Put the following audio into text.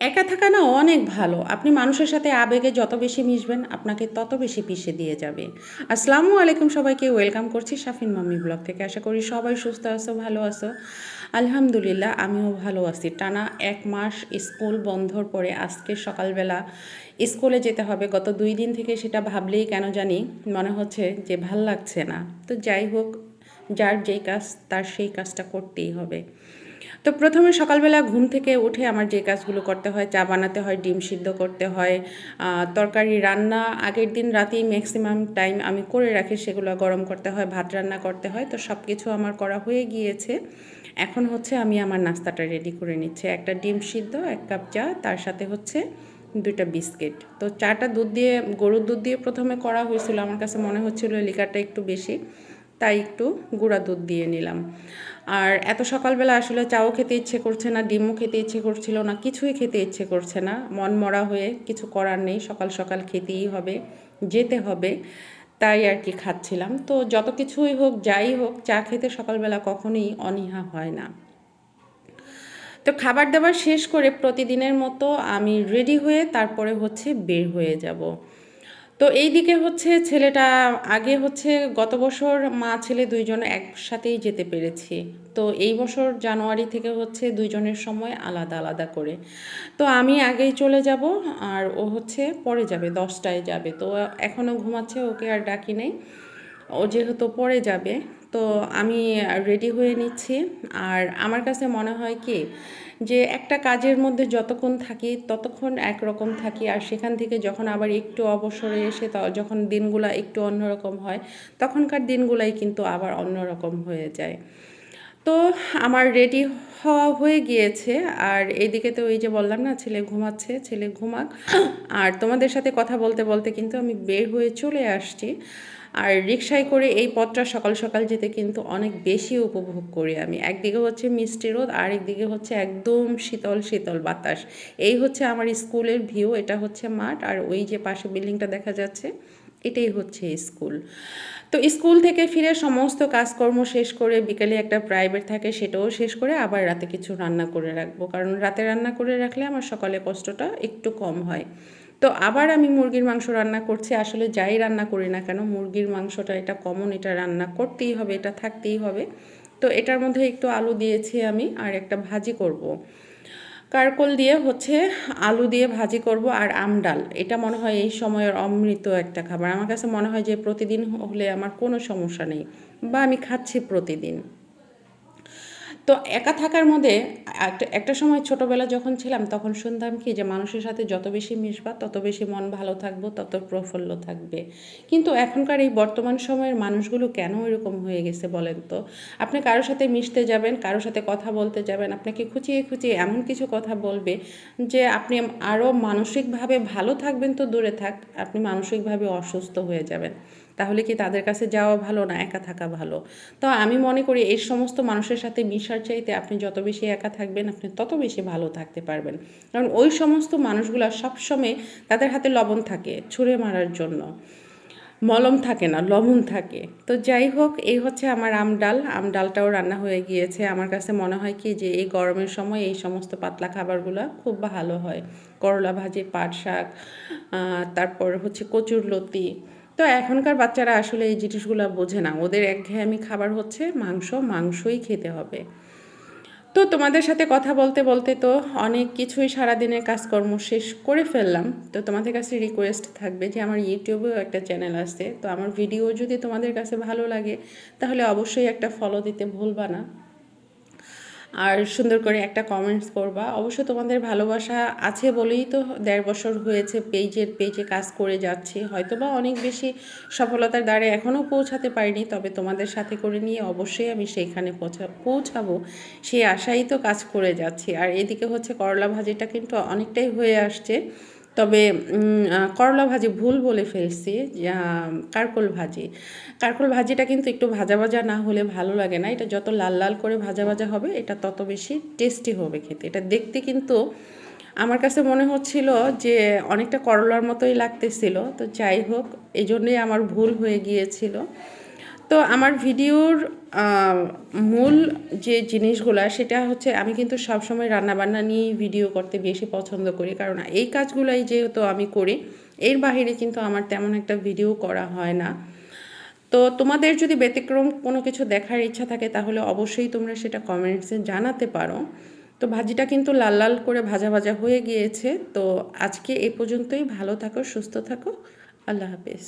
একা থাকা না অনেক ভালো। আপনি মানুষের সাথে আবেগে যত বেশি মিশবেন, আপনাকে তত বেশি পিষে দিয়ে যাবে। আসসালামু আলাইকুম সবাইকে, ওয়েলকাম করছি শাফিন মাম্মি ব্লগ থেকে। আশা করি সবাই সুস্থ আছো, ভালো আছো। আলহামদুলিল্লাহ, আমিও ভালো আছি। টানা এক মাস স্কুল বন্ধর পরে আজকে সকালবেলা স্কুলে যেতে হবে। গত দুই দিন থেকে সেটা ভাবলেই কেন জানি মনে হচ্ছে যে ভালো লাগছে না। তো যাই হোক, যার যেই কাজ, তার সেই কাজটা করতেই হবে। তো প্রথমে সকালবেলা ঘুম থেকে উঠে আমার যে কাজগুলো করতে হয়, চা বানাতে হয়, ডিম সিদ্ধ করতে হয় তরকারি রান্না আগের দিন রাতেই ম্যাক্সিমাম টাইম আমি করে রাখি, সেগুলো গরম করতে হয়, ভাত রান্না করতে হয়, তো সব কিছু আমার করা হয়ে গিয়েছে। এখন হচ্ছে আমি আমার নাস্তাটা রেডি করে নিচ্ছি, একটা ডিম সিদ্ধ, এক কাপ চা, তার সাথে হচ্ছে দুইটা বিস্কিট। তো চাটা দুধ দিয়ে, গরুর দুধ দিয়ে প্রথমে করা হয়েছিল, আমার কাছে মনে হচ্ছিল লিকারটা একটু বেশি তাই একটু গুঁড়া দুধ দিয়ে নিলাম। আর এত সকালবেলা আসলে চাও খেতে ইচ্ছে করছে না, ডিমও খেতে ইচ্ছে করছিল না, কিছুই খেতে ইচ্ছে করছে না। মন মরা হয়ে কিছু করার নেই, সকাল সকাল খেতেই হবে, যেতে হবে, তাই আর কি খাচ্ছিলাম। তো যত কিছুই হোক, যাই হোক, চা খেতে সকালবেলা কখনোই অনীহা হয় না। তো খাবার দাবার শেষ করে প্রতিদিনের মতো আমি রেডি হয়ে তারপরে হচ্ছে বের হয়ে যাব। তো এই দিকে হচ্ছে ছেলেটা, আগে হচ্ছে গত বছর মা ছেলে দুইজন একসাথেই যেতে পেরেছি। তো এই বছর জানুয়ারি থেকে হচ্ছে দুইজনের সময় আলাদা আলাদা করে। তো আমি আগেই চলে যাব আর ও হচ্ছে পরে যাবে, দশটায় যাবে। তো এখনও ঘুমাচ্ছে, ওকে আর ডাকি নেই। ও যেহেতু পরে যাবে তো আমি রেডি হয়ে নিচ্ছি। আর আমার কাছে মনে হয় কি, যে একটা কাজের মধ্যে যতক্ষণ থাকি ততক্ষণ একরকম থাকি। আর সেখান থেকে যখন আবার একটু অবসরে এসে যখন দিনগুলা একটু অন্যরকম হয়, তখনকার দিনগুলাই কিন্তু আবার অন্যরকম হয়ে যায়। তো আমার রেডি হওয়া হয়ে গিয়েছে। আর এইদিকে তো ওই যে বললাম না, ছেলে ঘুমাচ্ছে, ছেলে ঘুমাক। আর তোমাদের সাথে কথা বলতে বলতে কিন্তু আমি বের হয়ে চলে আসছি। আর রিক্সায় করে এই পথটা সকাল সকাল যেতে কিন্তু অনেক বেশি উপভোগ করি আমি। একদিকে হচ্ছে মিষ্টি রোদ আর একদিকে হচ্ছে একদম শীতল শীতল বাতাস। এই হচ্ছে আমার স্কুলের ভিউ এটা হচ্ছে মাঠ। আর ওই যে পাশে বিল্ডিংটা দেখা যাচ্ছে এটাই হচ্ছে স্কুল। তো স্কুল থেকে ফিরে সমস্ত কাজকর্ম শেষ করে বিকেলে একটা প্রাইভেট থাকে সেটাও শেষ করে আবার রাতে কিছু রান্না করে রাখব। কারণ রাতে রান্না করে রাখলে আমার সকালে কষ্টটা একটু কম হয়। তো আবার আমি মুরগির মাংস রান্না করছি। আসলে যাই রান্না করি না কেন, মুরগির মাংসটা এটা কমন এটা রান্না করতেই হবে, এটা থাকতেই হবে। তো এটার মধ্যে একটু আলু দিয়েছি আমি আর একটা ভাজি করব। কারকোল দিয়ে হচ্ছে আলু দিয়ে ভাজি করব আর আম ডাল। এটা মনে হয় এই সময়ের অমৃত একটা খাবার। আমার কাছে মনে হয় যে প্রতিদিন হলে আমার কোনো সমস্যা নেই বা আমি খাচ্ছি প্রতিদিন। তো একা থাকার মধ্যে একটা একটা সময় ছোটোবেলা যখন ছিলাম, তখন শুনতাম কি যে মানুষের সাথে যত বেশি মিশবা, তত বেশি মন ভালো থাকব, তত প্রফুল্ল থাকবে। কিন্তু এখনকার এই বর্তমান সময়ের মানুষগুলো কেন এরকম হয়ে গেছে বলেন তো? আপনি কারোর সাথে মিশতে যাবেন, কারোর সাথে কথা বলতে যাবেন, আপনাকে খুঁচিয়ে খুঁচিয়ে এমন কিছু কথা বলবে যে আপনি আরও মানসিকভাবে ভালো থাকবেন তো দূরে থাক, আপনি মানসিকভাবে অসুস্থ হয়ে যাবেন। তাহলে কি তাদের কাছে যাওয়া ভালো না একা থাকা ভালো? তো আমি মনে করি এই সমস্ত মানুষের সাথে মিশার চাইতে আপনি যত বেশি একা থাকবেন, আপনি তত বেশি ভালো থাকতে পারবেন। কারণ ওই সমস্ত মানুষগুলো সবসময় তাদের হাতে লবণ থাকে ছুঁড়ে মারার জন্য। মলম থাকে না, লবণ থাকে। তো যাই হোক, এই হচ্ছে আমার আম ডাল। আম ডালটাও রান্না হয়ে গিয়েছে। আমার কাছে মনে হয় কি যে এই গরমের সময় এই সমস্ত পাতলা খাবারগুলো খুব ভালো হয়। করলা ভাজি, পাট শাক তারপর হচ্ছে কচুর লতি তো এখনকার বাচ্চারা আসলে এই জিনিসগুলো বোঝে না। ওদের একঘেয়েমি খাবার হচ্ছে মাংস, মাংসই খেতে হবে। তো তোমাদের সাথে কথা বলতে বলতে তো অনেক কিছুই সারাদিনের কাজকর্ম শেষ করে ফেললাম। তো তোমাদের কাছে রিকোয়েস্ট থাকবে যে আমার ইউটিউবেও একটা চ্যানেল আছে। তো আমার ভিডিও যদি তোমাদের কাছে ভালো লাগে, তাহলে অবশ্যই একটা ফলো দিতে ভুলবা না। আর সুন্দর করে একটা কমেন্টস করবা অবশ্য তোমাদের ভালোবাসা আছে বলেই তো দেড় বছর হয়েছে পেজের পেজে কাজ করে যাচ্ছি। হয়তোবা অনেক বেশি সফলতার দ্বারে এখনও পৌঁছাতে পারিনি, তবে তোমাদের সাথে করে নিয়ে অবশ্যই আমি সেইখানে পৌঁছা, পৌঁছাবো। সেই আশাই তো কাজ করে যাচ্ছি। আর এদিকে হচ্ছে করলা ভাজিটা কিন্তু অনেকটাই হয়ে আসছে। তবে করলা ভাজি ভুল বলে ফেলছি কারকোল ভাজি। কারকোল ভাজিটা কিন্তু একটু ভাজা ভাজা না হলে ভালো লাগে না। এটা যত লাল লাল করে ভাজা ভাজা হবে, এটা তত বেশি টেস্টি হবে খেতে। এটা দেখতে কিন্তু আমার কাছে মনে হচ্ছিল যে, অনেকটা করলার মতোই লাগতেছিল। তো যাই হোক এই জন্যই আমার ভুল হয়ে গিয়েছিল। তো আমার ভিডিওর মূল যে জিনিসগুলো সেটা হচ্ছে আমি কিন্তু সবসময় রান্নাবান্না নিয়েই ভিডিও করতে বেশি পছন্দ করি। কারণ এই কাজগুলাই যেহেতু আমি করি, এর বাইরে কিন্তু আমার তেমন একটা ভিডিও করা হয় না। তো তোমাদের যদি ব্যতিক্রম কোনো কিছু দেখার ইচ্ছা থাকে, তাহলে অবশ্যই তোমরা সেটা কমেন্টসে জানাতে পারো। তো ভাজিটা কিন্তু লাল লাল করে ভাজা ভাজা হয়ে গিয়েছে। তো আজকে এ পর্যন্তই, ভালো থাকো, সুস্থ থাকো, আল্লাহ হাফেজ।